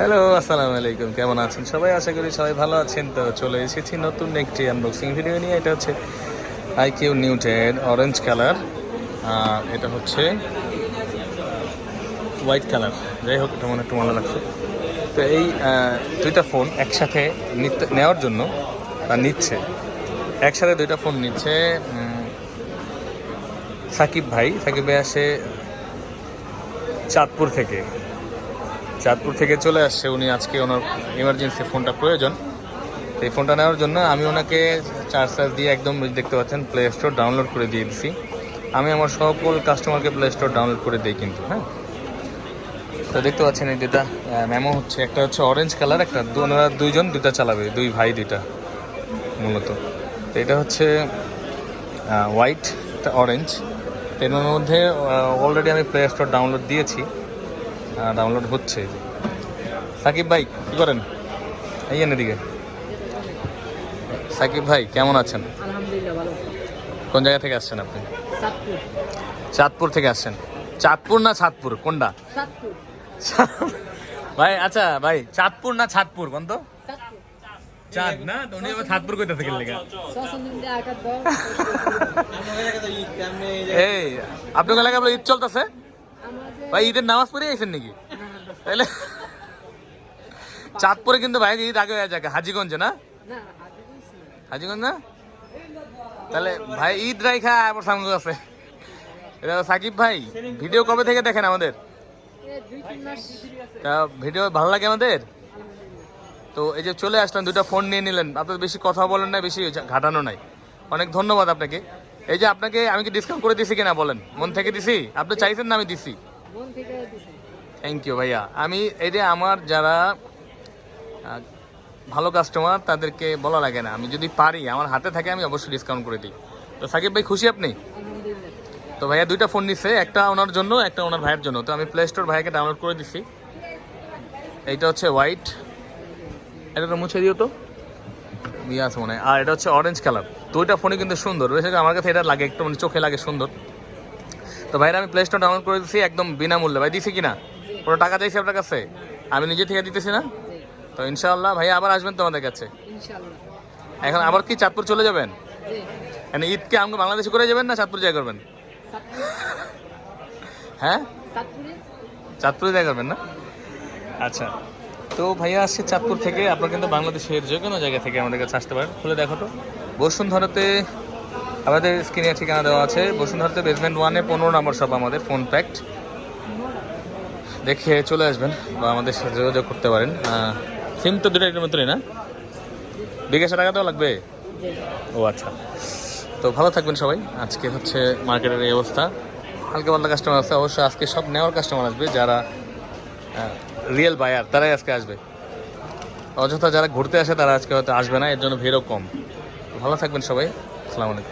Hello আসসালামু আলাইকুম। কেমন আছেন সবাই? আশা করি সবাই ভালো আছেন। তো চলে এসেছি নতুন একটি আনবক্সিং ভিডিও নিয়ে। এটা হচ্ছে আই কিউ নিউটেড অরেঞ্জ কালার আর এটা হচ্ছে হোয়াইট কালার যাই হোক, এটা মনে একটু ভালো লাগছে তো এই দুইটা ফোন একসাথে নেওয়ার জন্য নিচ্ছে। একসাথে দুইটা ফোন নিচ্ছে সাকিব ভাই। সাকিব ভাই আসে চাঁদপুর থেকে। চাঁদপুর থেকে চলে আসছে উনি আজকে ওনার ইমার্জেন্সি ফোনটা প্রয়োজন। এই ফোনটা নেওয়ার জন্য আমি ওনাকে চার্জ চার্জ দিয়ে একদম দেখতে পাচ্ছেন প্লে স্টোর ডাউনলোড করে দিয়ে দিছি। আমি আমার সকল কাস্টমারকে প্লে স্টোর ডাউনলোড করে দিই কিন্তু হ্যাঁ। তো দেখতে পাচ্ছেন এই দুটা মেমো হচ্ছে। একটা হচ্ছে অরেঞ্জ কালার একটা ওনারা দুইজন দুটা চালাবে, দুই ভাই, দুইটা মূলত। তো এটা হচ্ছে হোয়াইট একটা অরেঞ্জ এর মধ্যে অলরেডি আমি প্লে স্টোর ডাউনলোড দিয়েছি। ডাউনলোড হচ্ছে। সাকিব ভাই কি করেন? এই এনে দিকে। সাকিব ভাই কেমন আছেন? আলহামদুলিল্লাহ কোন জায়গা থেকে আসছেন আপনি? চাঁদপুর। থেকে আসছেন। চাঁদপুর না ছাদপুর? কোনটা? ভাই আচ্ছা ভাই চাঁদপুর না ছাদপুর কোন তো চাঁদ না? উনি আবার ছাদপুর কইতে থেকে দাও এই আপনার এলাকায় ঈদ চলতেছে? ভাই, ঈদের নামাজ পড়ে আইছেন নাকি? তাহলে চাঁদপুরে কিন্তু ভাই ঈদ আগে হয়ে যাকে, হাজিগঞ্জে না। হাজিগঞ্জ না? তাহলে ভাই, ঈদ রাইখা আবার সামনে আছে। এটা সাকিব ভাই, ভিডিও কবে থেকে দেখেন আমাদের? তা ভিডিও ভালো লাগে আমাদের? তো এই যে চলে আসলেন দুটো ফোন নিয়ে নিলেন। আপনার বেশি কথা বলেন না, বেশি ঘাটানো নাই। অনেক ধন্যবাদ আপনাকে। এই যে আপনাকে আমি কি ডিসকাউন্ট করে দিছি কিনা বলেন? মন থেকে দিছি? আপনি চাইছেন না আমি দিছে? থ্যাংক ইউ ভাইয়া। আমি যে আমার যারা ভালো কাস্টমার তাদেরকে বলা লাগে না। আমি যদি পারি, আমার হাতে থাকে, আমি অবশ্যই ডিসকাউন্ট করে দিই। তো সাকিব ভাই, খুশি আপনি? তো ভাইয়া, দুইটা ফোন নিচ্ছে একটা ওনার জন্য, একটা ওনার ভাইয়ের জন্য। তো আমি প্লে স্টোর ভাইকে ডাউনলোড করে দিছি। এইটা হচ্ছে হোয়াইট এটা তো মুছে দিও তো। ইয়ে আছে মনে হয়। আর এটা হচ্ছে অরেঞ্জ কালার দুইটা ফোনই কিন্তু সুন্দর। আমার কাছে এটা লাগে, একটু মানে চোখে লাগে সুন্দর। তো ভাইরা আমি প্লে স্টোর ডাউনলোড করে দিচ্ছি একদম বিনামূল্যে। ভাই দিছি কিনা? কোনো টাকা চাইছি আপনার কাছে? আমি নিজে থেকে দিতেছি না? তো ইনশাআল্লাহ ভাইয়া আবার আসবেন তোমাদের কাছে। এখন আবার কি চাঁদপুর চলে যাবেন? মানে ঈদকে আমাকে বাংলাদেশে করে যাবেন না চাঁদপুর জায়গা করবেন? হ্যাঁ? চাঁদপুরে? জায়গা করবেন না? আচ্ছা। তো ভাইয়া আসছে চাঁদপুর থেকে আপনার কিন্তু বাংলাদেশের যে কোনো জায়গা থেকে আমাদের কাছে আসতে পারেন। খুলে দেখো তো। বসুন্ধরাতে আমাদের স্ক্রিনে ঠিকানা দেওয়া আছে। বসুন্ধরাতে বেসমেন্ট ওয়ানে পনেরো নম্বর সব আমাদের ফোন প্যাক্ট দেখে চলে আসবেন বা আমাদের সাথে যোগাযোগ করতে পারেন। সিম তো দুটো একটু মতনই না? বিকাশে টাকা দেওয়া লাগবে? ও আচ্ছা। তো ভালো থাকবেন সবাই। আজকে হচ্ছে মার্কেটের এই অবস্থা। হালকা পাল্টা কাস্টমার আছে। অবশ্যই আজকে সব নেওয়ার কাস্টমার আসবে যারা রিয়েল বায়ার তারাই আজকে আসবে। অযথা যারা ঘুরতে আসে তারা আজকে হয়তো আসবে না, এর জন্য ভিড়ও কম। ভালো থাকবেন সবাই। আসসালামু আলাইকুম।